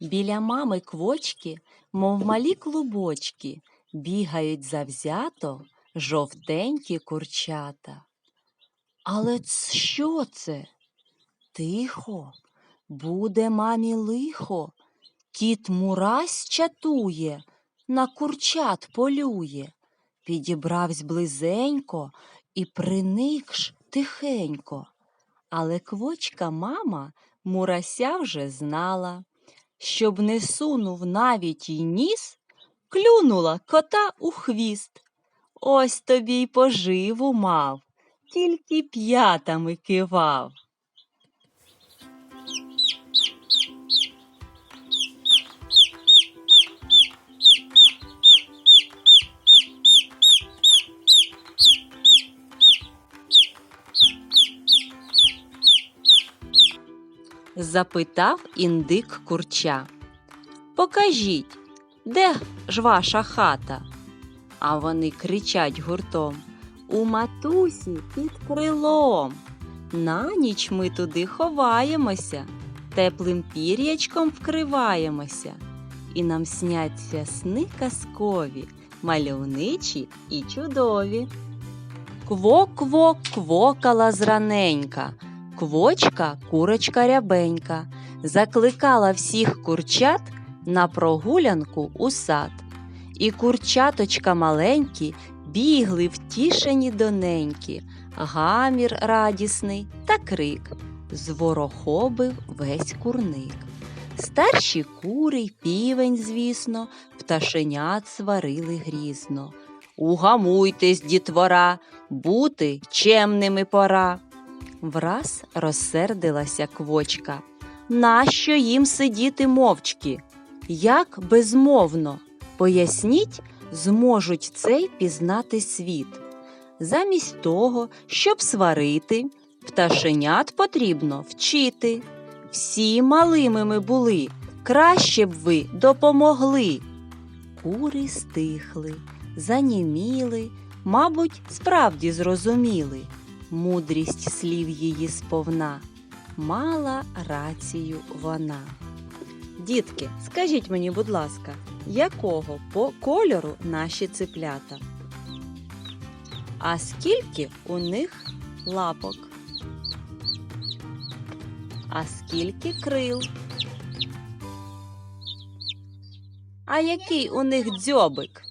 Біля мами квочки, мов малі клубочки, бігають завзято жовтенькі курчата. Але що це? Тихо, буде мамі лихо. Кіт Мурась чатує, на курчат полює. Підібравсь близенько і приникш тихенько. Але квочка мама Мурася вже знала. Щоб не сунув навіть й ніс, клюнула кота у хвіст. Ось тобі й поживу мав, тільки п'ятами кивав. Запитав індик курча. Покажіть, де ж ваша хата? А вони кричать гуртом. У матусі під крилом. На ніч ми туди ховаємося, теплим пір'ячком вкриваємося, і нам сняться сни казкові, мальовничі і чудові. Кво-кво квокала зраненька, Квочка, курочка рябенька, закликала всіх курчат на прогулянку у сад. І курчаточка маленькі бігли втішені доненькі, гамір радісний та крик. Зворохобив весь курник. Старші кури й півень, звісно, пташенят сварили грізно. Угамуйтесь, дітвора, бути чемними пора. Враз розсердилася квочка. Нащо їм сидіти мовчки? Як безмовно? Поясніть, зможуть цей пізнати світ. Замість того, щоб сварити, пташенят потрібно вчити. Всі малими ми були, краще б ви допомогли. Кури стихли, заніміли, мабуть, справді зрозуміли мудрість слів її сповна. Мала рацію вона. Дітки, скажіть мені, будь ласка, якого по кольору наші циплята? А скільки у них лапок? А скільки крил? А який у них дзьобик?